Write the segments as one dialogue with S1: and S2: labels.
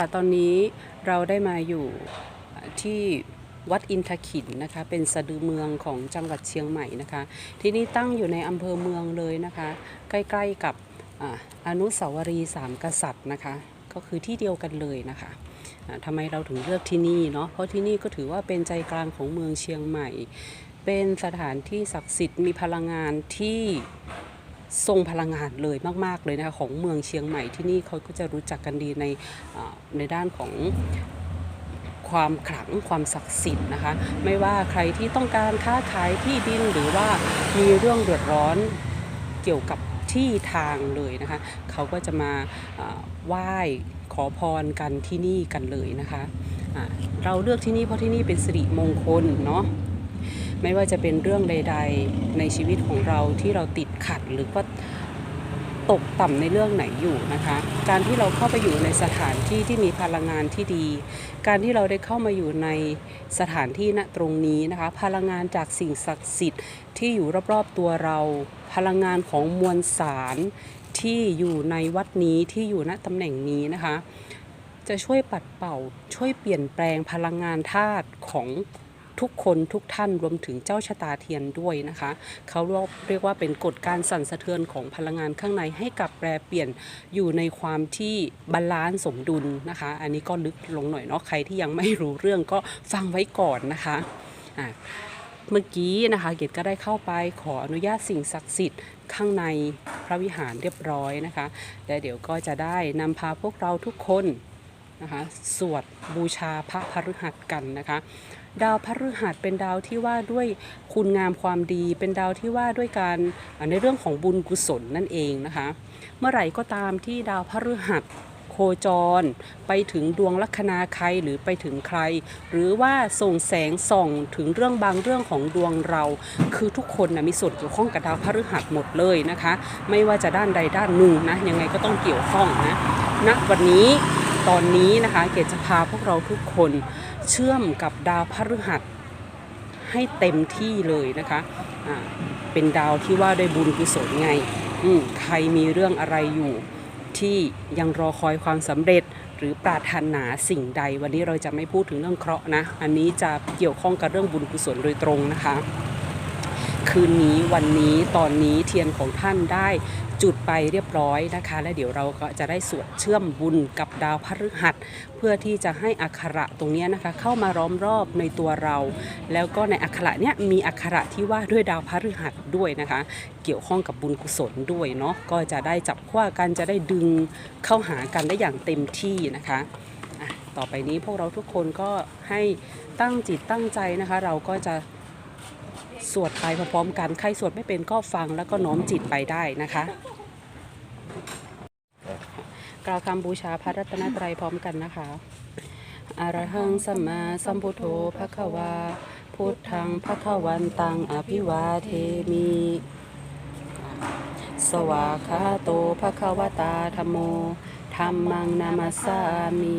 S1: ค่ะตอนนี้เราได้มาอยู่ที่วัดอินทขินนะคะ เป็นสะดือเมืองของจังหวัดเชียงใหม่นะคะ ที่นี่ตั้งอยู่ในอำเภอเมืองเลยนะคะ ใกล้ๆกับออนุสาวรีย์สามกษัตริย์นะคะ ก็คือที่เดียวกันเลยนะคะทำไมเราถึงเลือกที่นี่เนาะเพราะที่นี่ก็ถือว่าเป็นใจกลางของเมืองเชียงใหม่ เป็นสถานที่ศักดิ์สิทธิ์มีพลังงานที่ ทรงพลังงานเลยมากๆเลยนะคะของเมืองเชียงใหม่ที่นี่เขาก็จะรู้จักกันดีในในด้านของความขลังความศักดิ์สิทธิ์นะคะ ไม่ว่าใครที่ต้องการค้าขายที่ดินหรือว่ามีเรื่องเดือดร้อนเกี่ยวกับที่ทางเลยนะคะเขาก็จะมาไหว้ขอพรกันที่นี่กันเลยนะคะอ่าเราเลือกที่นี่เพราะที่นี่เป็นสิริมงคลเนาะ ไม่ว่าจะเป็นเรื่องใด ๆ ในชีวิตของเราที่เราติดขัดหรือว่าตกต่ำในเรื่องไหนอยู่นะคะ การที่เราเข้าไปอยู่ในสถานที่ที่มีพลังงานที่ดี การที่เราได้เข้ามาอยู่ในสถานที่ณตรงนี้นะคะ พลังงานจากสิ่งศักดิ์สิทธิ์ที่อยู่รอบๆตัวเรา พลังงานของมวลสารที่อยู่ในวัดนี้ที่อยู่ณตำแหน่งนี้นะคะ จะช่วยปัดเป่าช่วยเปลี่ยนแปลงพลังงานธาตุของ ทุกคนทุกท่านรวมถึงเจ้าชะตาเทียนด้วยนะคะเขาเรียกว่าเป็นกฎการสั่นสะเทือนของพลังงานข้างในให้กลับแปรเปลี่ยนอยู่ในความที่บาลานซ์สมดุลนะคะ อันนี้ก็ลึกลงหน่อยเนาะใครที่ยังไม่รู้เรื่องก็ฟังไว้ก่อนนะคะอะเมื่อกี้นะคะเกดก็ได้เข้าไปขออนุญาตสิ่งศักดิ์สิทธิ์ข้างในพระวิหารเรียบร้อยนะคะ และเดี๋ยวก็จะได้นำพาพวกเราทุกคน นะคะสวดบูชาพระพฤหัสกันนะคะ ดาวพฤหัสเป็นดาวที่ว่าด้วยคุณงามความดี เป็นดาวที่ว่าด้วยการในเรื่องของบุญกุศลนั่นเองนะคะ เมื่อไหร่ก็ตามที่ดาวพฤหัสโคจร ไปถึงดวงลัคนาใครหรือไปถึงใคร หรือว่าส่งแสงส่องถึงเรื่องบางเรื่องของดวงเรา คือทุกคนนะมีส่วนเกี่ยวข้องกับดาวพฤหัสหมดเลยนะคะ ไม่ว่าจะด้านใดด้านหนึ่งนะยังไงก็ต้องเกี่ยวข้องนะณวันนี้ ตอนนี้นะคะ เกดจะพาพวกเราทุกคนเชื่อมกับดาวพฤหัสให้เต็มที่เลยนะคะอ่าเป็นดาวที่ว่าด้วยบุญกุศลไง อืใครมีเรื่องอะไรอยู่ที่ยังรอคอยความสำเร็จหรือปรารถนาสิ่งใด วันนี้เราจะไม่พูดถึงเรื่องเคราะห์นะ อันนี้จะเกี่ยวข้องกับเรื่องบุญกุศลโดยตรงนะคะ คืนนี้วันนี้ตอนนี้เทียนของท่านได้จุดไปเรียบร้อยนะคะ และเดี๋ยวเราก็จะได้สวดเชื่อมบุญกับดาวพฤหัส เพื่อที่จะให้อักขระตรงนี้นะคะ เข้ามาล้อมรอบในตัวเรา แล้วก็ในอักขระเนี้ยมีอักขระที่ว่าด้วยดาวพฤหัสด้วยนะคะ เกี่ยวข้องกับบุญกุศลด้วยเนาะก็จะได้จับขั้วกันจะได้ดึงเข้าหากันได้อย่างเต็มที่นะคะต่อไปนี้พวกเราทุกคนก็ให้ตั้งจิตตั้งใจนะคะ เราก็จะ สวดไปพร้อมๆกัน ใครสวดไม่เป็นก็ฟังแล้วก็น้อมจิตไปได้นะคะ กล่าวคำบูชาพระรัตนตรัยพร้อมกันนะคะอรหังสัมมาสัมพุทโธภะควา พุทธังภะควันตังอภิวาเทมิสวาคาโตภะควตาธรมโมธรรมังนามาสามิ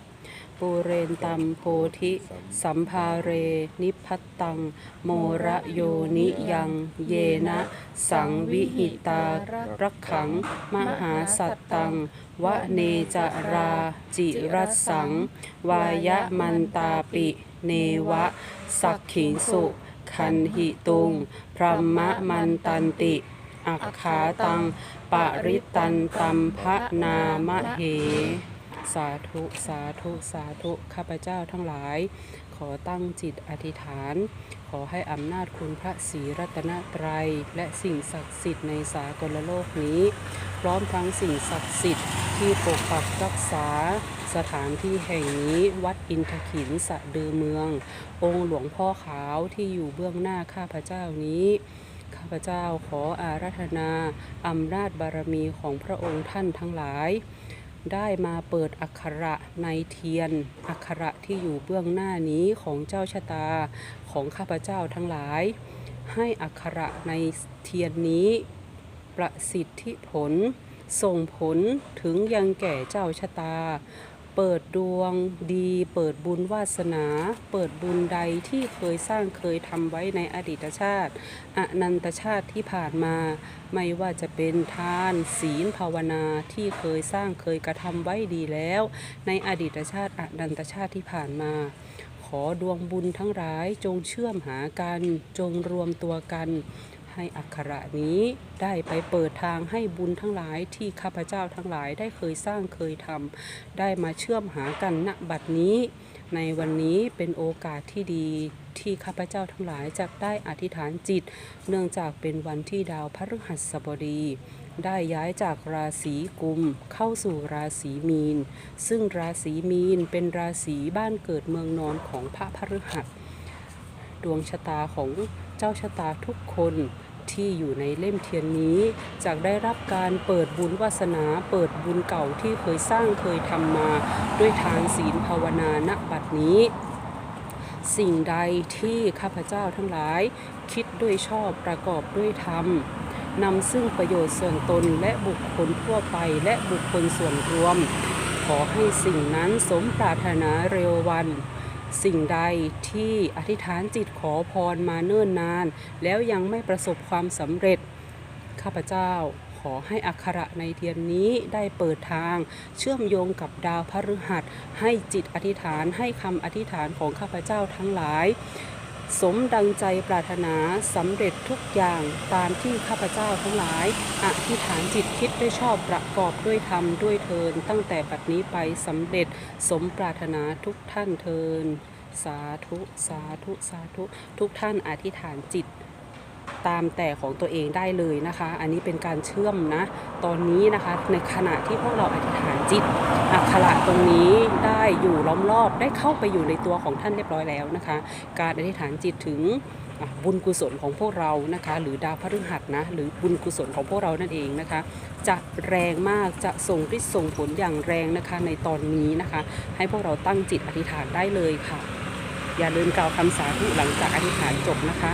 S1: ปูเรนตัมโพธิ สัมภาเร นิพพัตตัง โมระโยนิยัง เยนะ สังวิหิตารักขัง มหาสัตตัง วะเนจาราจิรัสัง วายะมันตาปิ เนวะ สักขิงสุ คันหิตุง พรหมะมันตันติ อักขาตัง ปริตันตัมภะนามะเห สาธุสาธุสาธุข้าพเจ้าทั้งหลาย ขอตั้งจิตอธิษฐาน ขอให้อำนาจคุณพระศรีรัตนตรัย และสิ่งศักดิ์สิทธิ์ในสากลโลกนี้ พร้อมทั้งสิ่งศักดิ์สิทธิ์ที่ปกปักรักษา สถานที่แห่งนี้วัดอินทขินสะดือเมือง องค์หลวงพ่อขาวที่อยู่เบื้องหน้าข้าพเจ้านี้ข้าพเจ้าขออาราธนาอำนาจบารมีของพระองค์ท่านทั้งหลาย ได้มาเปิดอักขระในเทียน อักขระที่อยู่เบื้องหน้านี้ของเจ้าชะตาของข้าพเจ้าทั้งหลาย ให้อักขระในเทียนนี้ ประสิทธิผล ส่งผลถึงยังแก่เจ้าชะตา เปิดดวงดี เปิดบุญวาสนา เปิดบุญใดที่เคยสร้างเคยทำไว้ในอดีตชาติ อนันตชาติที่ผ่านมา ไม่ว่าจะเป็นทานศีลภาวนาที่เคยสร้างเคยกระทำไว้ดีแล้ว ในอดีตชาติอนันตชาติที่ผ่านมา ขอดวงบุญทั้งหลายจงเชื่อมหากัน จงรวมตัวกัน ให้อักขระนี้ได้ไปเปิดทางให้บุญทั้งหลายที่ข้าพเจ้าทั้งหลายได้เคยสร้างเคยทำได้มาเชื่อมหากันณบัดนี้ ในวันนี้เป็นโอกาสที่ดีที่ข้าพเจ้าทั้งหลายจะได้อธิษฐานจิต เนื่องจากเป็นวันที่ดาวพฤหัสบดี ได้ย้ายจากราศีกุมเข้าสู่ราศีมีน ซึ่งราศีมีนเป็นราศีบ้านเกิดเมืองนอนของพระพฤหัส ดวงชะตาของ เจ้าชะตาทุกคนที่อยู่ในเล่มเทียนนี้จะได้รับการเปิดบุญวาสนาเปิดบุญเก่าที่เคยสร้างเคยทำมาด้วยทานศีลภาวนาณบัดนี้ สิ่งใดที่ข้าพเจ้าทั้งหลาย คิดด้วยชอบประกอบด้วยธรรมนำซึ่งประโยชน์ส่วนตนและบุคคลทั่วไปและบุคคลส่วนรวม ขอให้สิ่งนั้นสมปรารถนาเร็ววัน สิ่งใดที่อธิษฐานจิตขอพรมาเนิ่นนาน แล้วยังไม่ประสบความสำเร็จ ข้าพเจ้าขอให้อักขระในเทียนนี้ได้เปิดทาง เชื่อมโยงกับดาวพฤหัส ให้จิตอธิษฐานให้คำอธิษฐานของข้าพเจ้าทั้งหลาย สมดังใจปรารถนาสำเร็จทุกอย่างตามที่ข้าพเจ้าทั้งหลายอธิษฐานจิตคิดด้วยชอบประกอบด้วยธรรมด้วยเทิน ตั้งแต่บัดนี้ไปสำเร็จสมปรารถนาทุกท่านเทิน สาธุ สาธุ สาธุ ทุกท่านอธิษฐานจิต ตามแต่ของตัวเองได้เลยนะคะ อันนี้เป็นการเชื่อมนะ ตอนนี้นะคะในขณะที่พวกเราอธิษฐานจิต อักขระตรงนี้ได้อยู่ล้อมรอบได้เข้าไปอยู่ในตัวของท่านเรียบร้อยแล้วนะคะ การอธิษฐานจิตถึงบุญกุศลของพวกเรานะคะ หรือดาวพฤหัสนะหรือบุญกุศลของพวกเรานั่นเองนะคะ จะแรงมากจะส่งฤทธิ์ส่งผลอย่างแรงนะคะ ในตอนนี้นะคะ ให้พวกเราตั้งจิตอธิษฐานได้เลยค่ะ อย่าลืมกล่าวคำสาธุหลังจากอธิษฐานจบนะคะ